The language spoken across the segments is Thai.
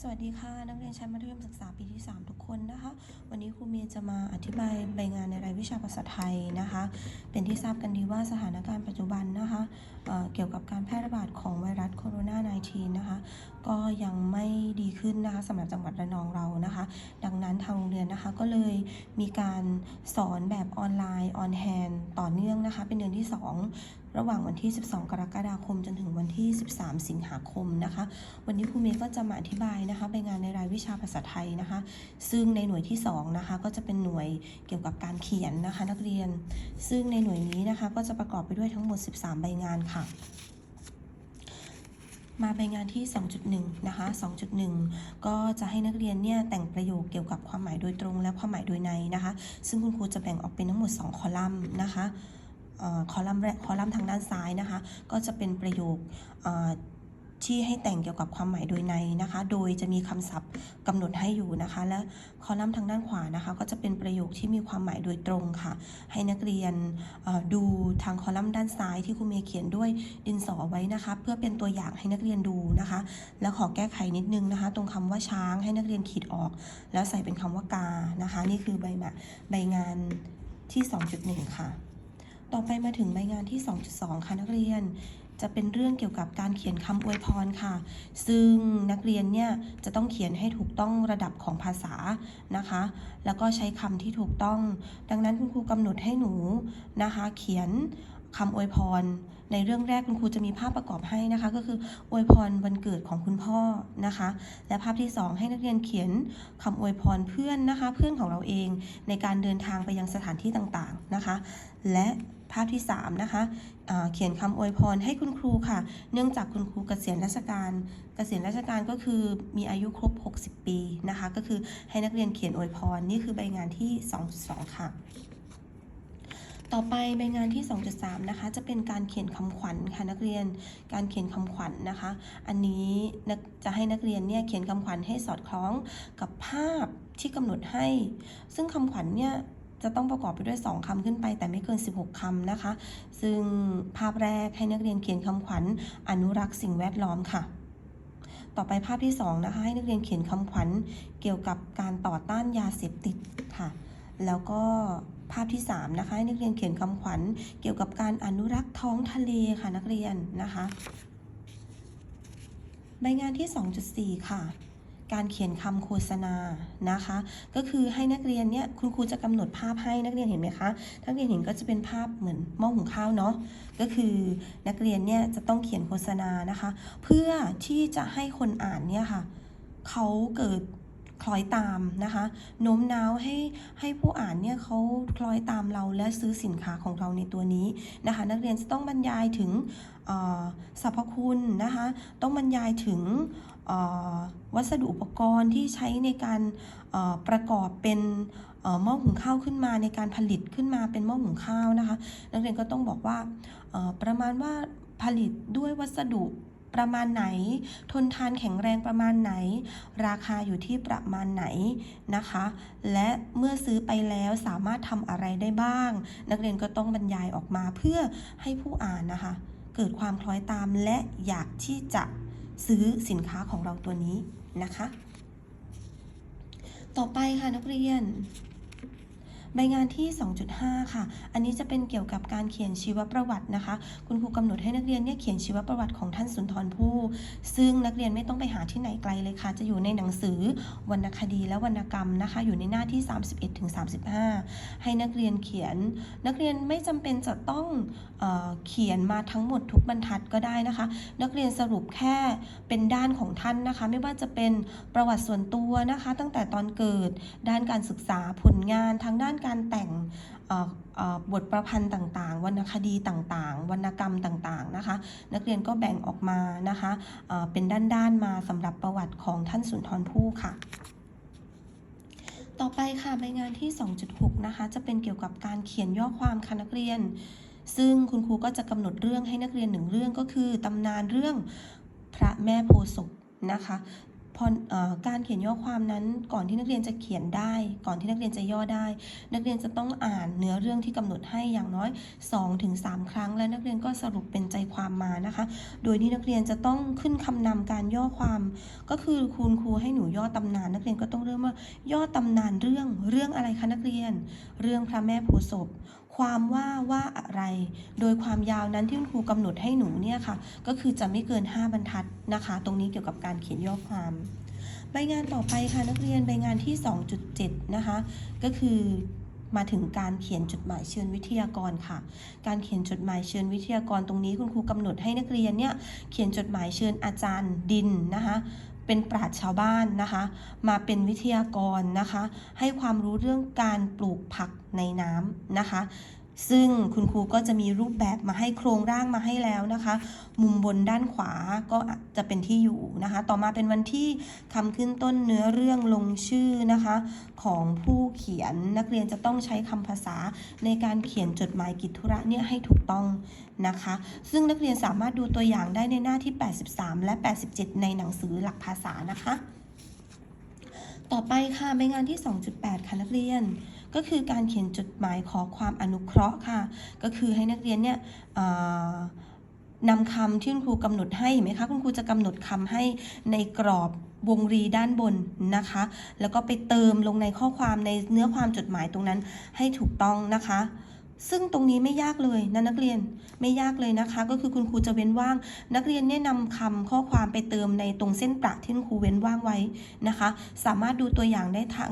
สวัสดีค่ะ นักเรียนชั้นมัธยมศึกษาปีที่ 3 ทุกคนนะคะ วันนี้ครูเมียจะมาอธิบายใบงานในรายวิชาภาษาไทยนะคะ เป็นที่ทราบกันดีว่าสถานการณ์ปัจจุบันนะคะเเกี่ยวกับการแพร่ระบาดของไวรัสโคโรนา 19 นะคะ ก็ยังไม่ดีขึ้นนะคะสำหรับจังหวัดระนองเรานะคะ ดังนั้นทางโรงเรียนนะคะก็เลยมีการสอนแบบออนไลน์ออนแฮนต่อเนื่องนะคะ เป็นเดือนที่ 2 ระหว่างวันที่ 12 กรกฎาคม จนถึงวันที่ 13 สิงหาคมนะคะ วันนี้ครูเมย์ก็จะมาอธิบายนะคะไปงานในรายวิชาภาษาไทยนะคะ ซึ่งในหน่วยที่2นะคะก็จะเป็นหน่วยเกี่ยวกับการเขียนนะคะนักเรียน ซึ่งในหน่วยนี้นะคะก็จะประกอบไปด้วยทั้งหมด 13 ใบงานค่ะมาใบงานที่ 2.1 นะคะ 2.1 ก็จะให้นักเรียนเนี่ยแต่งประโยคเกี่ยวกับความหมายโดยตรงและความหมายโดยในนะคะ ซึ่งคุณครูจะแบ่งออกเป็นทั้งหมด 2 คอลัมน์นะคะ คอลัมน์คอลัมน์ทางด้านซ้ายนะคะ ก็จะเป็นประโยคที่ให้แต่งเกี่ยวกับความหมายโดยในนะคะ โดยจะมีคำศัพท์กำหนดให้อยู่นะคะ และคอลัมน์ทางด้านขวานะคะ ก็จะเป็นประโยคที่มีความหมายโดยตรงค่ะ ให้นักเรียนดูทางคอลัมน์ด้านซ้ายที่ครูเมย์เขียนด้วยดินสอไว้นะคะ เพื่อเป็นตัวอย่างให้นักเรียนดูนะคะ แล้วขอแก้ไขนิดนึงนะคะ ตรงคำว่าช้างให้นักเรียนขีดออก แล้วใส่เป็นคำว่ากานะคะ นี่คือใบมาใบงานที่ 2.1 ค่ะ ต่อไปมาถึงใบงานที่ 2.2 ค่ะนักเรียน จะเป็นเรื่องเกี่ยวกับการเขียนคำอวยพรค่ะ ซึ่งนักเรียนเนี่ยจะต้องเขียนให้ถูกต้องระดับของภาษานะคะ แล้วก็ใช้คำที่ถูกต้อง ดังนั้นคุณครูกำหนดให้หนูนะคะ เขียนคำอวยพร ในเรื่องแรกคุณครูจะมีภาพประกอบให้นะคะ ก็คืออวยพรวันเกิดของคุณพ่อนะคะ และภาพที่ 2 ให้นักเรียนเขียนคำอวยพรเพื่อนนะคะ เพื่อนของเราเองในการเดินทางไปยังสถานที่ต่างๆนะคะ และ ภาพที่ 3 นะคะเเขียนคำอวยพรให้คุณครูค่ะ เนื่องจากคุณครูเกษียณราชการเกษียณราชการก็คือมีอายุครบ 60 ปีนะคะ ก็คือให้นักเรียนเขียนอวยพร นี่คือใบงานที่ 2.2 ค่ะต่อไปใบงานที่ 2.3 นะคะ จะเป็นการเขียนคำขวัญค่ะนักเรียน การเขียนคำขวัญนะคะ อันนี้จะให้นักเรียนเนี่ยเขียนคำขวัญให้สอดคล้องกับภาพที่กำหนดให้ ซึ่งคำขวัญเนี่ย จะต้องประกอบไปด้วย 2คำขึ้นไป แต่ไม่เกิน 16คำนะคะ ซึ่งภาพแรกให้นักเรียนเขียนคำขวัญ อนุรักษ์สิ่งแวดล้อมค่ะ ต่อไปภาพที่2นะคะให้นักเรียนเขียนคำขวัญเกี่ยวกับการต่อต้านยาเสพติดค่ะ แล้วก็ภาพที่3นะคะให้นักเรียนเขียนคำขวัญเกี่ยวกับการอนุรักษ์ท้องทะเลค่ะนักเรียนนะคะ ใบงานที่ 2.4 ค่ะ การเขียนคำโฆษณานะคะ ก็คือให้นักเรียนเนี่ยคุณครูจะกำหนดภาพให้นักเรียนเห็นไหมคะนักเรียนเห็นก็จะเป็นภาพเหมือนหม้อหุงข้าวเนาะก็คือนักเรียนเนี่ยจะต้องเขียนโฆษณานะคะ เพื่อที่จะให้คนอ่านเนี่ยค่ะเขาเกิดคล้อยตามนะคะโน้มน้าวให้ให้ผู้อ่านเนี่ยเขาคล้อยตามเราและซื้อสินค้าของเราในตัวนี้นะคะ นักเรียนจะต้องบรรยายถึง สรรพคุณนะคะ ต้องบรรยายถึงวัสดุอุปกรณ์ที่ใช้ในการประกอบเป็นหม้อหุงข้าวขึ้นมาในการผลิตขึ้นมาเป็นหม้อหุงข้าวนะคะ นักเรียนก็ต้องบอกว่าประมาณว่าผลิตด้วยวัสดุประมาณไหน ทนทานแข็งแรงประมาณไหน ราคาอยู่ที่ประมาณไหนนะคะ และเมื่อซื้อไปแล้วสามารถทำอะไรได้บ้าง นักเรียนก็ต้องบรรยายออกมาเพื่อให้ผู้อ่านนะคะ เกิดความคล้อยตามและอยากที่จะซื้อสินค้าของเราตัวนี้นะคะ ต่อไปค่ะนักเรียน ใบงานที่ 2.5 ค่ะ อันนี้จะเป็นเกี่ยวกับการเขียนชีวประวัตินะคะ คุณครูกำหนดให้นักเรียนเนี่ยเขียนชีวประวัติของท่านสุนทรภู่ซึ่งนักเรียนไม่ต้องไปหาที่ไหนไกลเลยค่ะ จะอยู่ในหนังสือวรรณคดีและวรรณกรรมนะคะ อยู่ในหน้าที่ 31ถึง35 ให้นักเรียนเขียน นักเรียนไม่จำเป็นจะต้องเออเขียนมาทั้งหมดทุกบรรทัดก็ได้นะคะ นักเรียนสรุปแค่เป็นด้านของท่านนะคะ ไม่ว่าจะเป็นประวัติส่วนตัวนะคะ ตั้งแต่ตอนเกิดด้านการศึกษาผลงานทางด้านการแต่งบทประพันธ์ต่างๆ วรรณคดีต่างๆ วรรณกรรมต่างๆนะคะ นักเรียนก็แบ่งออกมานะคะเป็นด้านๆมาสำหรับประวัติของท่านสุนทรภู่ค่ะต่อไปค่ะใบงานที่ 2.6 นะคะ จะเป็นเกี่ยวกับการเขียนย่อความค่ะนักเรียน ซึ่งคุณครูก็จะกำหนดเรื่องให้นักเรียนหนึ่งเรื่องก็คือตำนานเรื่องพระแม่โพศพนะคะ พออการเขียนย่อความนั้น ก่อนที่นักเรียนจะเขียนได้ ก่อนที่นักเรียนจะย่อได้ นักเรียนจะต้องอ่านเนื้อเรื่องที่กำหนดให้อย่างน้อย 2-3 ครั้ง และนักเรียนก็สรุปเป็นใจความมานะคะ โดยที่นักเรียนจะต้องขึ้นคำนำการย่อความ ก็คือคุณครูให้หนูย่อตำนาน นักเรียนก็ต้องเริ่มว่าย่อตำนานเรื่องเรื่องอะไรคะนักเรียน เรื่องพระแม่โพธิ์ศพ ความว่าว่าอะไร โดยความยาวนั้นที่คุณครูกำหนดให้หนูเนี่ยค่ะ ก็คือจะไม่เกิน 5 บรรทัดนะคะ ตรงนี้เกี่ยวกับการเขียนย่อความ ใบงานต่อไปค่ะนักเรียนใบงานที่ 2.7 นะคะ ก็คือมาถึงการเขียนจดหมายเชิญวิทยากรค่ะ การเขียนจดหมายเชิญวิทยากรตรงนี้คุณครูกำหนดให้นักเรียนเนี่ยเขียนจดหมายเชิญอาจารย์ดินนะคะ เป็นปราชญ์ชาวบ้านนะคะ มาเป็นวิทยากรนะคะ ให้ความรู้เรื่องการปลูกผักในน้ำนะคะ ซึ่งคุณครูก็จะมีรูปแบบมาให้โครงร่างมาให้แล้วนะคะ มุมบนด้านขวาก็จะเป็นที่อยู่นะคะ ต่อมาเป็นวันที่คำขึ้นต้นเนื้อเรื่องลงชื่อนะคะ ของผู้เขียนนักเรียนจะต้องใช้คำภาษาในการเขียนจดหมายกิจธุระเนี่ยให้ถูกต้องนะคะ ซึ่งนักเรียนสามารถดูตัวอย่างได้ในหน้าที่ 83 และ 87 ในหนังสือหลักภาษานะคะ ต่อไปค่ะใบงานที่ 2.8 ค่ะนักเรียน ก็คือการเขียนจดหมายขอความอนุเคราะห์ค่ะ ก็คือให้นักเรียนเนี่ยนำคำที่คุณครูกำหนดให้เห็นไหมคะคุณครูจะกำหนดคำให้ในกรอบวงรีด้านบนนะคะ แล้วก็ไปเติมลงในข้อความในเนื้อความจดหมายตรงนั้นให้ถูกต้องนะคะ ซึ่งตรงนี้ไม่ยากเลยนะนักเรียนไม่ยากเลยนะคะ ก็คือคุณครูจะเว้นว่าง นักเรียนเนี่ยนำคำข้อความไปเติมในตรงเส้นประที่คุณครูเว้นว่างไว้นะคะ สามารถดูตัวอย่างได้ทาง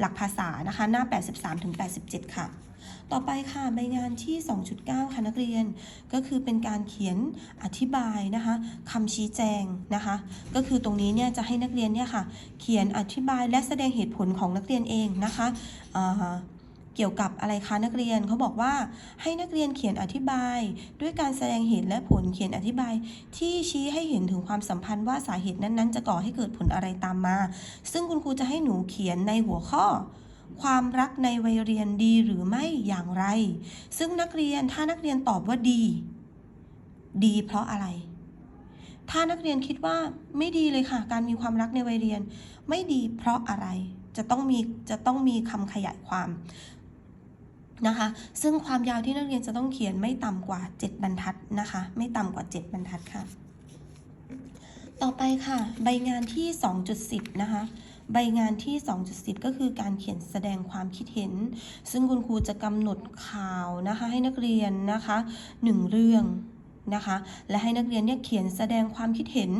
หลักภาษานะคะ หน้า 83ถึง87ค่ะต่อไปค่ะใบงานที่ 2.9 ค่ะนักเรียน ก็คือเป็นการเขียนอธิบายนะคะคำชี้แจงนะคะ ก็คือตรงนี้เนี่ยจะให้นักเรียนเนี่ยค่ะ เขียนอธิบายและแสดงเหตุผลของนักเรียนเองนะคะ เกี่ยวกับอะไรคะนักเรียนเขาบอกว่าให้นักเรียนเขียนอธิบาย ด้วยการแสดงเหตุและผลเขียนอธิบาย ที่ชี้ให้เห็นถึงความสัมพันธ์ว่าสาเหตุนั้นๆ จะก่อให้เกิดผลอะไรตามมา ซึ่งคุณครูจะให้หนูเขียนในหัวข้อ ความรักในวัยเรียนดีหรือไม่อย่างไร ซึ่งนักเรียนถ้านักเรียนตอบว่าดี ดีเพราะอะไรถ้านักเรียนคิดว่าไม่ดีเลยค่ะ การมีความรักในวัยเรียน ไม่ดีเพราะอะไรจะต้องมีจะต้องมีคำขยายความ นะคะ ซึ่งความยาวที่นักเรียนจะต้องเขียนไม่ต่ำกว่า 7 บรรทัดนะคะ ไม่ต่ำกว่า 7 บรรทัดค่ะ ต่อไปค่ะ ใบงานที่ 2.10 นะคะใบงานที่ 2.10 ก็คือการเขียนแสดงความคิดเห็น ซึ่งคุณครูจะกำหนดข่าวนะคะ ให้นักเรียนนะคะหนึ่งเรื่องนะคะ และให้นักเรียนเนี่ยเขียนแสดงความคิดเห็น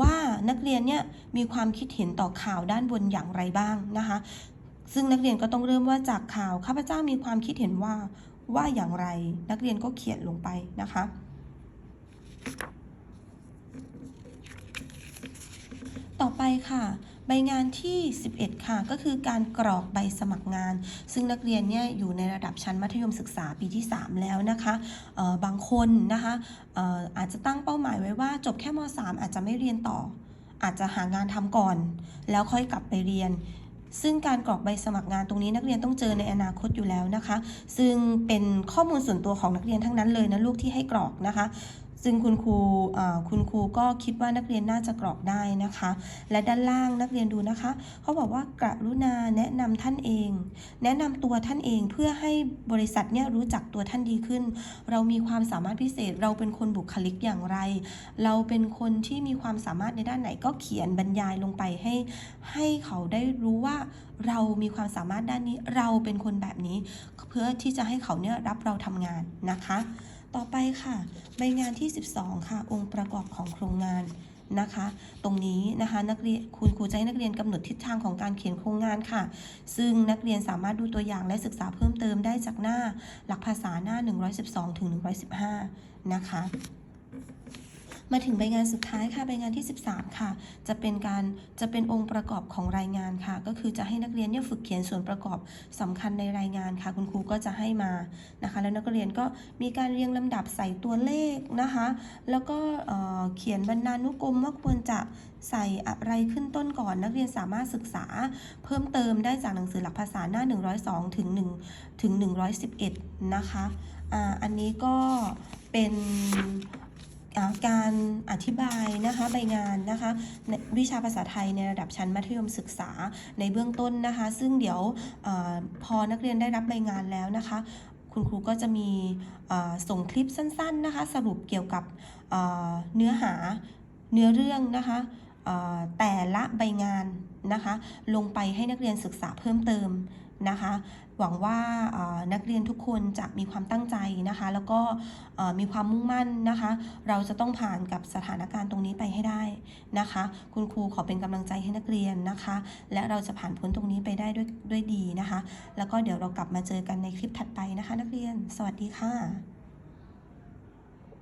ว่านักเรียนเนี่ยมีความคิดเห็นต่อข่าวด้านบนอย่างไรบ้างนะคะ ซึ่งนักเรียนก็ต้องเริ่มว่าจากข่าวข้าพเจ้ามีความคิดเห็นว่าว่าอย่างไร นักเรียนก็เขียนลงไปนะคะต่อไปค่ะ ใบงานที่ 11 ค่ะ ก็คือการกรอกใบสมัครงาน ซึ่งนักเรียนเนี่ยอยู่ในระดับชั้นมัธยมศึกษาปีที่ 3 แล้วนะคะบางคนนะคะอออาจจะตั้งเป้าหมายไว้ว่าจบแค่ม .3 อาจจะไม่เรียนต่อ อาจจะหางานทำก่อน แล้วค่อยกลับไปเรียน ซึ่งการกรอกใบสมัครงานตรงนี้นักเรียนต้องเจอในอนาคตอยู่แล้วนะคะ ซึ่งเป็นข้อมูลส่วนตัวของนักเรียนทั้งนั้นเลยนะลูกที่ให้กรอกนะคะ ซึ่งคุณครูคุณครูก็คิดว่านักเรียนน่าจะกรอกได้นะคะ และด้านล่างนักเรียนดูนะคะเขาบอกว่ากรุณาแนะนำท่านเอง แนะนำตัวท่านเองเพื่อให้บริษัทเนี่ยรู้จักตัวท่านดีขึ้น เรามีความสามารถพิเศษ เราเป็นคนบุคลิกอย่างไร เราเป็นคนที่มีความสามารถในด้านไหนก็เขียนบรรยายลงไปให้ ให้เขาได้รู้ว่าเรามีความสามารถด้านนี้เราเป็นคนแบบนี้ เพื่อที่จะให้เขาเนี่ยรับเราทำงานนะคะ ต่อไปค่ะใบงานที่ 12 ค่ะ องค์ประกอบของโครงงานนะคะ ตรงนี้นะคะนักเรียนคุณครูจะให้นักเรียนกำหนดทิศทางของการเขียนโครงงานค่ะ ซึ่งนักเรียนสามารถดูตัวอย่างและศึกษาเพิ่มเติมได้จากหน้าหลักภาษาหน้า 112ถึง115 นะคะ มาถึงใบงานสุดท้ายค่ะใบงานที่ 13 ค่ะ จะเป็นการจะเป็นองค์ประกอบของรายงานค่ะ ก็คือจะให้นักเรียนเนี่ยฝึกเขียนส่วนประกอบสำคัญในรายงานค่ะ คุณครูก็จะให้มานะคะ แล้วนักเรียนก็มีการเรียงลำดับใส่ตัวเลขนะคะ แล้วก็เเขียนบรรณานุกรมว่าควรจะใส่อะไรขึ้นต้นก่อน นักเรียนสามารถศึกษาเพิ่มเติมได้จากหนังสือหลักภาษาหน้า 102 ถึง1ถึง111 นะคะอ่าอันนี้ก็เป็น การอธิบายนะคะใบงานนะคะวิชาภาษาไทยในระดับชั้นมัธยมศึกษาในเบื้องต้นนะคะ ซึ่งเดี๋ยวอพอนักเรียนได้รับใบงานแล้วนะคะ คุณครูก็จะมีส่งคลิปสั้นๆนะคะ สรุปเกี่ยวกับเนื้อหาเนื้อเรื่องนะคะแต่ละใบงานนะคะ ลงไปให้นักเรียนศึกษาเพิ่มเติม นะคะ หวังว่านักเรียนทุกคนจะมีความตั้งใจนะคะ แล้วก็มีความมุ่งมั่นนะคะ เราจะต้องผ่านกับสถานการณ์ตรงนี้ไปให้ได้นะคะ คุณครูขอเป็นกำลังใจให้นักเรียนนะคะ และเราจะผ่านพ้นตรงนี้ไปได้ด้วยด้วยดีนะคะ แล้วก็เดี๋ยวเรากลับมาเจอกันในคลิปถัดไปนะคะ นักเรียน สวัสดีค่ะ